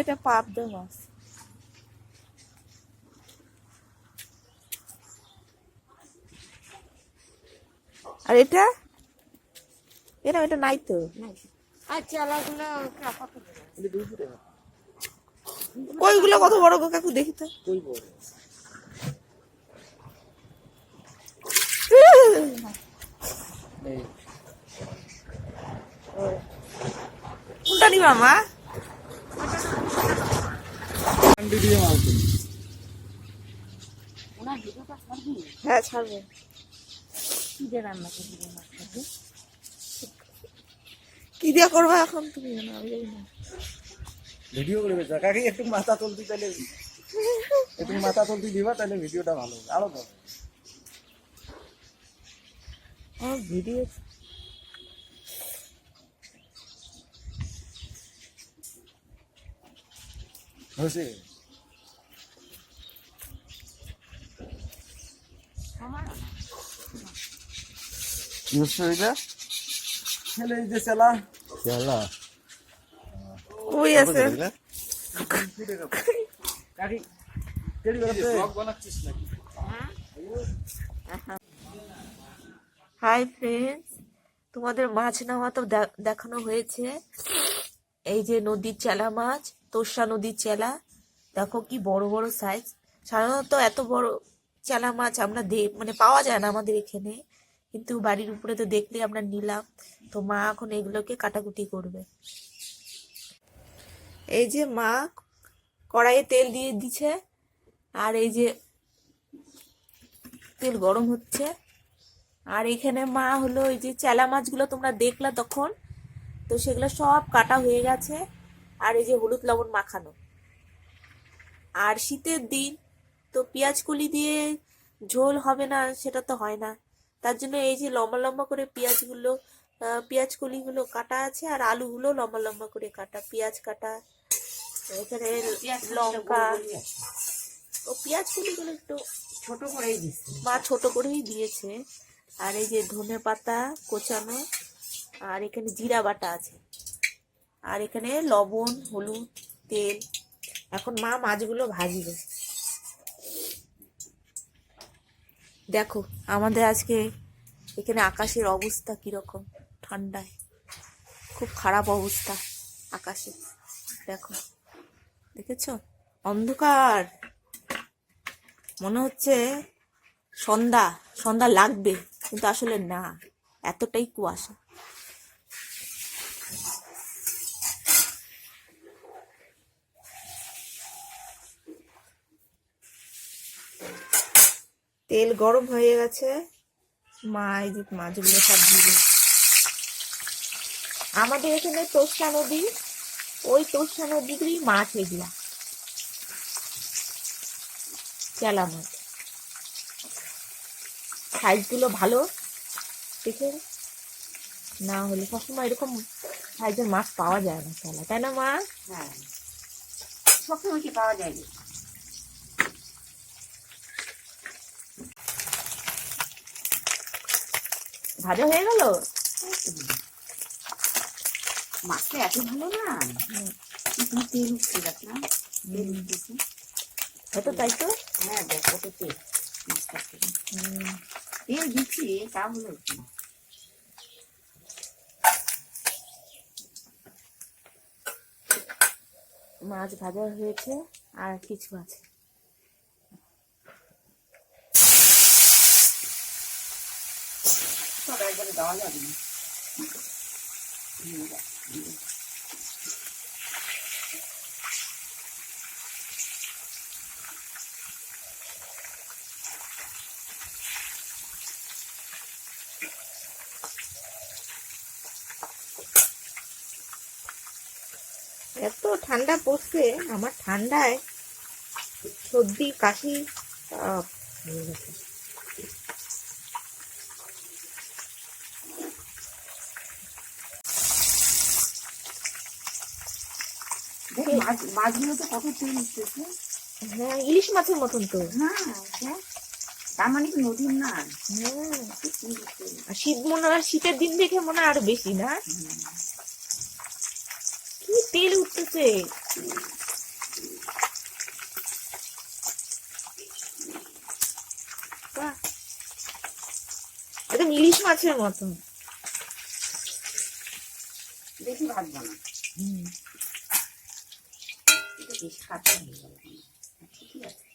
এটা পাবদা মাছ। আর এটা? এটা এটা নাই তো। আর চালাগুলো কত এটা দুইশো টাকা কইগুলো কত বড় গো কাকু দেখি তো। কোনটা নিবা মা আন্ডি দিয়ে মাছ দিন। ওনার ভিডিওটা ছাড়বি হ্যাঁ ছাড়বো। কি দিয়ে রান্না করবি কি দিয়ে করবা এখন তুমি? না ভিডিও করে বেচা কাকি একটু মাথা তুলতি তাহলে একটু মাথা তুলতি দিবা তাহলে ভিডিওটা ভালো হবে। আরও ভালো আমার ভিডিও হয়েছে? কি হচ্ছে এটা? ছেলে এই যে চেলা চেলা ওই আছে। কাকি কেডি করতে ব্লগ বানাচ্ছিস নাকি? হাই ফ্রেন্ডস তোমাদের মাছ নেওয়া তো দেখানো হয়েছে। এই যে নদীর চেলা মাছ তোষা নদীর চেলা। দেখো কি বড় বড় সাইজ সাধারণত এত বড় চেলা মাছ আমরা দে- মানে পাওয়া যায় না আমাদের এখানে। কিন্তু বাড়ির উপরে তো দেখলে আমরা নিলাম। তো মা এখন এগুলোকে কাটাকুটি করবে। এই যে মা কড়াইয়ে তেল দিয়ে দিছে আর এই যে তেল গরম হচ্ছে। আর এখানে মা হলো এই যে চেলা মাছগুলো তোমরা দেখলা তখন। তো সেগুলো সব কাটা হয়ে গেছে। আর এই যে হলুদ লবণ মাখানো। আর শীতের দিন তো পেঁয়াজ কলি দিয়ে ঝোল হবে না সেটা তো হয় না। তার জন্য এই যে লম্বা লম্বা করে পেঁয়াজগুলো পেঁয়াজ কলিগুলো কাটা আছে আর আলুগুলো লম্বা লম্বা করে কাটা। পেঁয়াজ কাটা এখানে লঙ্কা। ও পেঁয়াজ কলিগুলো একটু ছোট করেই দিচ্ছি। মা ছোট করেই দিয়েছে। আর এই যে ধনে পাতা কোচানো আর এখানে জিরা বাটা আছে। আর এখানে লবণ, হলুদ, তেল। এখন মা মাছগুলো ভাজবে। দেখো, আমাদের আজকে এখানে আকাশের অবস্থা কীরকম? ঠান্ডায়। খুব খারাপ অবস্থা আকাশে। দেখো, দেখেছ? অন্ধকার। মনে হচ্ছে সন্ধ্যা সন্ধ্যা লাগবে, কিন্তু আসলে না। এতটাই কুয়াশা। তেল গরম হয়ে গেছে। মা, এই যে মাছগুলো সব দিবে। আমাদের এখানে তোষা নদী, ওই তোষা নদীরই মাছ এগুলা। চেলা মাছ সাইজগুলো ভালো, দেখে না হলে সবসময় এরকম সাইজের মাছ পাওয়া যায় না চেলা তাই না মা? হ্যাঁ। সবসময় কি পাওয়া যায়? না ভাজা হয়ে গেল? মাছটা এত ভালো না। তেল উঠছে দেখ না। তেল উঠতেছে হয়তো তাই তো? হ্যাঁ দেখ কত তেল। মাছটা তেল দিচ্ছি তা হলো? মাছ ভাজা হয়েছে আর কিছু আছে। একবারে দেওয়া যাবে এত ঠান্ডা পড়ছে আমার ঠান্ডায় সর্দি কাশি হয়ে গেছে দেখ মাছ মাছগুলো তো কত তেল উঠতেছে হ্যাঁ ইলিশ মাছের মতন তো। হ্যাঁ। তার মানে কি নদীর না? হ্যাঁ। আর শীত মনে হয় শীতের দিন দেখে মনে হয় আরও বেশি না? কি তেল উঠতেছে। একদম ইলিশ মাছের মতন। বেশি ভাজবো না বেশি কাঁচা হয়ে গেল ঠিকই আছে।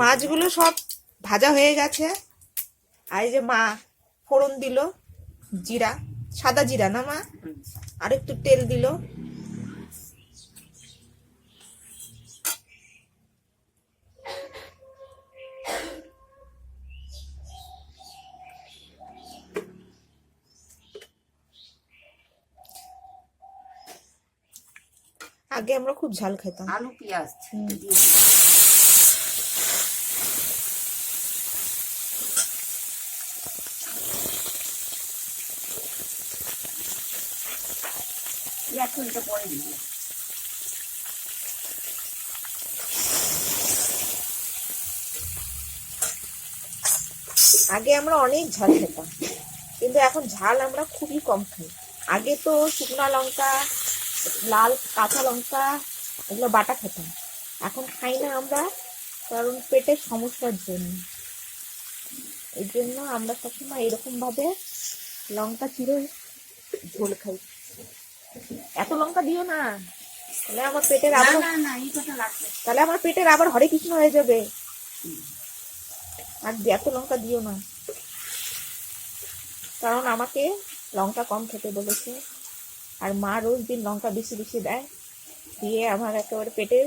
মাছগুলো সব ভাজা হয়ে গেছে আর এই যে মা ফোড়ন দিল, জিরা, সাদা জিরা না মা আর একটু তেল দিল আগে আমরা খুব ঝাল খেতাম আলু পেঁয়াজ দিয়ে দিই। পেঁয়াজ পরে দিব। আগে আমরা অনেক ঝাল খেতাম কিন্তু এখন ঝাল আমরা খুবই কম খাই। আগে তো শুকনো লঙ্কা লাল কাঁচা লঙ্কা এগুলো বাটা খেতাম। এখন খাই না আমরা কারণ পেটের সমস্যার জন্য। এই জন্য আমরা সবসময় এরকম ভাবে লঙ্কা চিরে ঝোল খাই। এত লঙ্কা দিও না তাহলে আমার পেটের আবার তাহলে আমার পেটের আবার হরে কৃষ্ণ হয়ে যাবে। আর এত লঙ্কা দিও না। কারণ আমাকে লঙ্কা কম খেতে বলেছে। আর মা রোজ দিন লঙ্কা বেশি বেশি দেয়, দিয়ে আমার একেবারে পেটে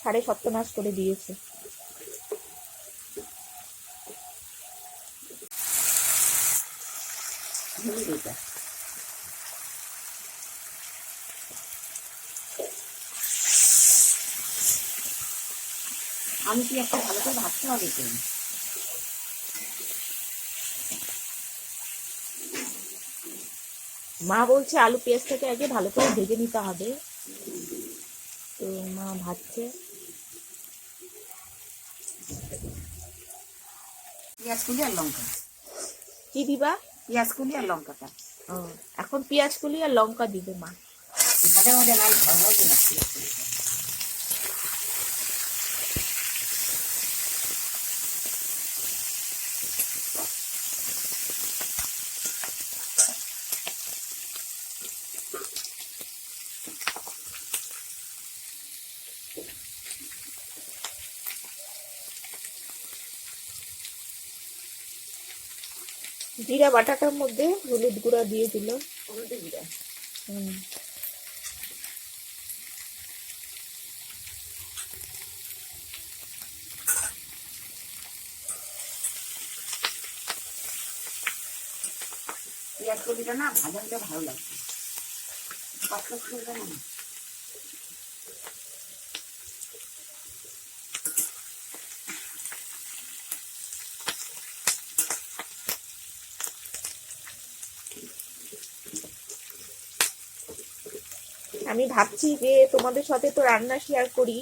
সাড়ে সপ্তনাশ করে দিয়েছে। আমি কি একটা ভালো করে ভাবতে হবে মা বলছে আলু পেঁয়াজটাকে আগে ভালো করে ভেজে নিতে হবে। তো মা ভাজছে। পেঁয়াজ কুলি আর লঙ্কা। কি দিবা? পেঁয়াজ কুলি আর লঙ্কাটা। ও, এখন পেঁয়াজ কুলি আর লঙ্কা দিবে মা। ভাজা ভাজা নাই ভালো লাগে না জিরা বাটাটার মধ্যে হলুদ গুঁড়া দিয়ে দিল হলুদ জিরা হুম। পেঁয়াজ কলিটা না ভাজা ভালো লাগছে। পাতলা না? আমি ভাবছি যে তোমাদের সাথে তো রান্না শেয়ার করি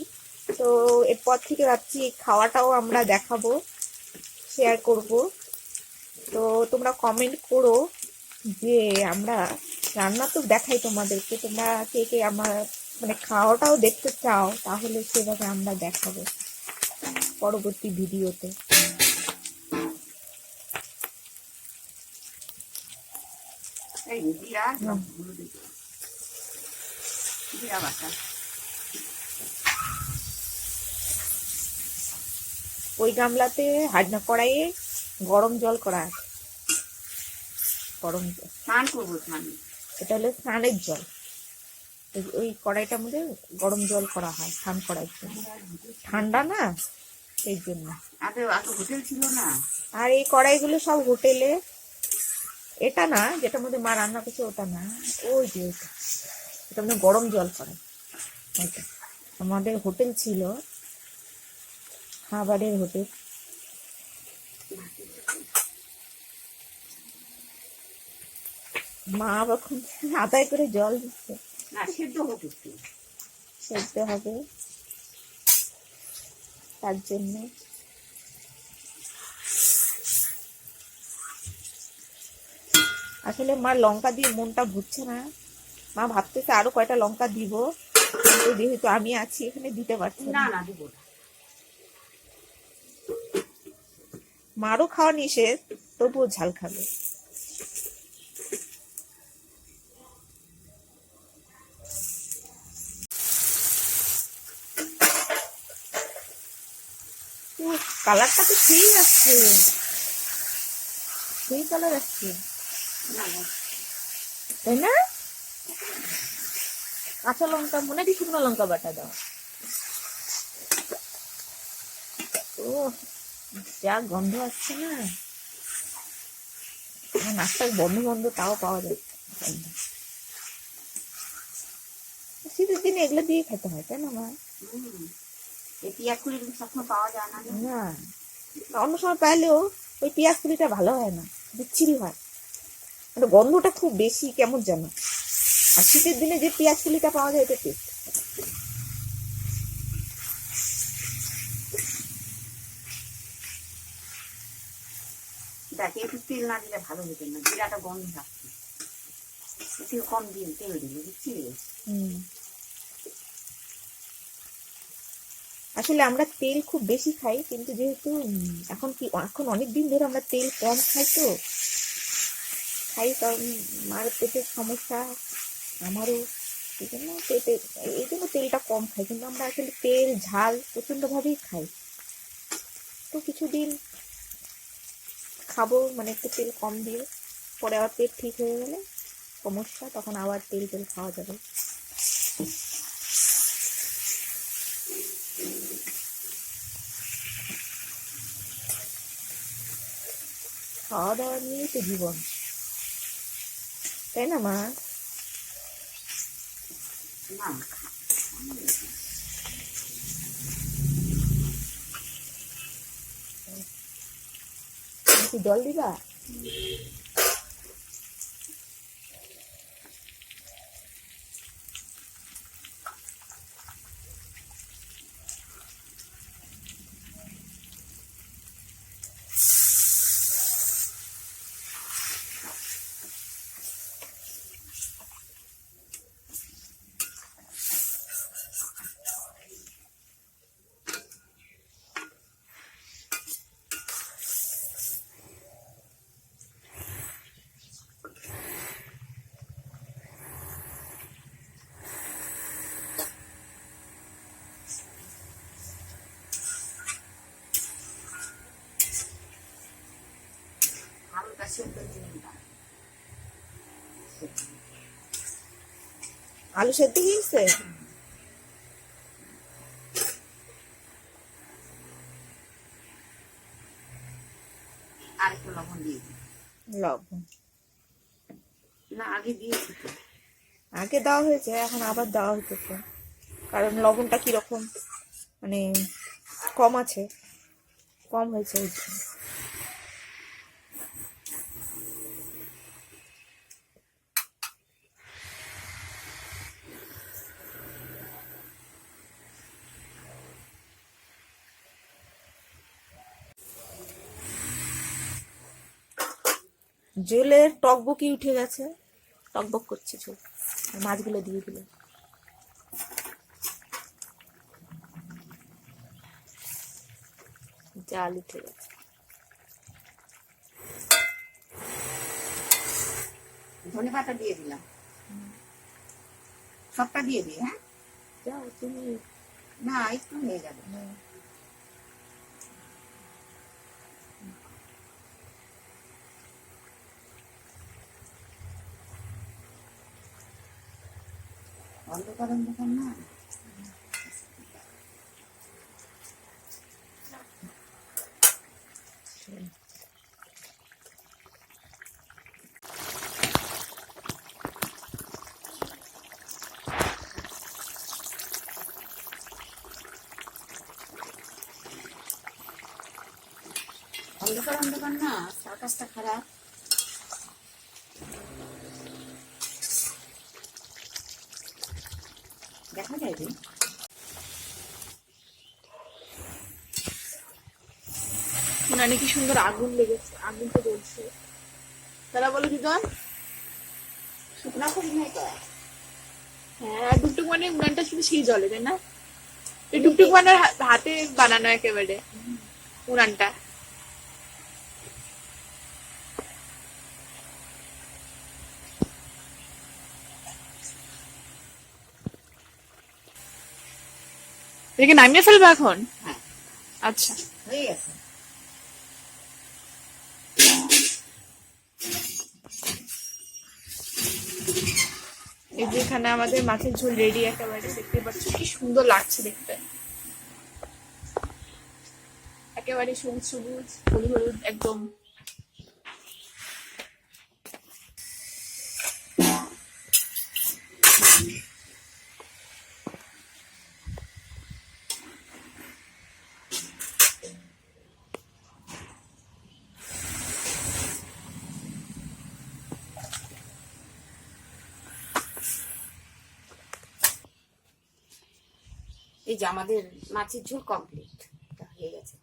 তো এরপর থেকে ভাবছি খাওয়াটাও আমরা দেখাবো শেয়ার করব। তো তোমরা কমেন্ট করো যে আমরা রান্না তো দেখাই তোমাদেরকে তোমরা কে কে আমার মানে খাওয়াটাও দেখতে চাও তাহলে সেভাবে আমরা দেখাবো পরবর্তী ভিডিওতে। এই জিরা বাটা ওই গামলাতে হাজনা কড়াইয়ে গরম জল করা আছে। গরম জল। স্নান করব স্নান। এটা হলো স্নানের জল। ওই- কড়াইটার মধ্যে গরম জল করা হয় স্নান করার জন্য। ঠান্ডা না সেই জন্য। হোটেল ছিল না। আর এই কড়াইগুলো সব হোটেলে এটা না যেটার মধ্যে মা রান্না করছে ওটা না। ওই যে ওটা। এটা গরম জল করে আমাদের হোটেল ছিল খাবারের হোটেল। মা এখন আদায় করে জল দিচ্ছে। সেদ্ধ হবে তার জন্য আসলে মা লঙ্কা দিয়ে মনটা ভুগছে না। মা ভাবতেছে আরও কয়টা লঙ্কা দিব। কিন্তু যেহেতু আমি আছি এখানে দিতে পারছি না। না দিব না। মারও খাওয়া নিষেধ তবুও ঝাল খাবে। কালারটা তো সেই আসছে। সেই কালার আসছে। তাই না? কাঁচা লঙ্কা মনে হয় শুকনো লঙ্কা বাটা দাও। ও যা গন্ধ আসছে না। নাকটা বন্ধ বন্ধ তাও পাওয়া যায়। শীতের দিনে এগুলো দিয়ে খেতে হয় তাই না মা? সবসময় পাওয়া যায় না। না। অন্য সময় পাইলেও ওই পেঁয়াজ কুলিটা ভালো হয় না বিচ্ছিরি হয়। মানে গন্ধটা খুব বেশি কেমন যেন। আর শীতের দিনে যে পেঁয়াজ কুলিটা পাওয়া যায় এটা টেস্ট দেখ একটু তেল না দিলে ভালো হতো না জিরাটা গন্ধ থাকছে একটু কম দিয়ে তেল দিলে বুঝছি। আসলে আমরা তেল খুব বেশি খাই কিন্তু যেহেতু এখন কি এখন অনেক দিন ধরে আমরা তেল কম খাই তো। খাই কারণ মার পেটের সমস্যা। আমারও এই জন্য পেটে, এই জন্য তেলটা কম খাই, কিন্তু আমরা আসলে তেল, ঝাল প্রচণ্ডভাবেই খাই। তো কিছুদিন খাব মানে একটু তেল কম দিয়ে, পরে আবার পেট ঠিক হয়ে গেলে সমস্যা, তখন আবার তেল তেল খাওয়া যাবে। খাওয়া দাওয়া নিয়েই তো জীবন। তাই না, মা? না। জল দিবা? আলু সেদ্ধ গিয়েছে আর লবণ দিয়ে লবণ। না আগে দিয়েছি আগে দেওয়া হয়েছে এখন আবার দেওয়া হইতেছে। কারণ লবণটা কীরকম? মানে কম আছে কম হয়েছে জলের টকবকি উঠে গেছে। টকবক করছে ঝোল। মাছগুলো দিয়ে দিল। জাল উঠে গেছে। ধনে পাতা দিয়ে দিলাম। সবটা দিয়ে দিই হ্যাঁ? যাও তুমি না একটু নিয়ে যাবে। অন্ধকার অন্ধকার না অন্ধকার অন্ধকার না আকাশটা খারাপ দেখা যায় কি সুন্দর আগুন লেগেছে, আগুন তো জ্বলছে। তারা বলো দিদন শুকনা নাই হ্যাঁ টুকটুক মানে উনানটা শুধু সেই জলে, তাই না? টুকটুক মানে হাতে বানানো একেবারে উনানটা এটাকে নামিয়ে ফেলবে এখন? হ্যাঁ। আচ্ছা। হয়ে গেছে। এই যে এখানে আমাদের মাছের ঝোল রেডি একেবারে দেখতে পাচ্ছ কি সুন্দর লাগছে দেখতে। একেবারে সবুজ সবুজ হলুদ হলুদ একদম এই যে আমাদের মাছের ঝোল কমপ্লিট হয়ে গেছে।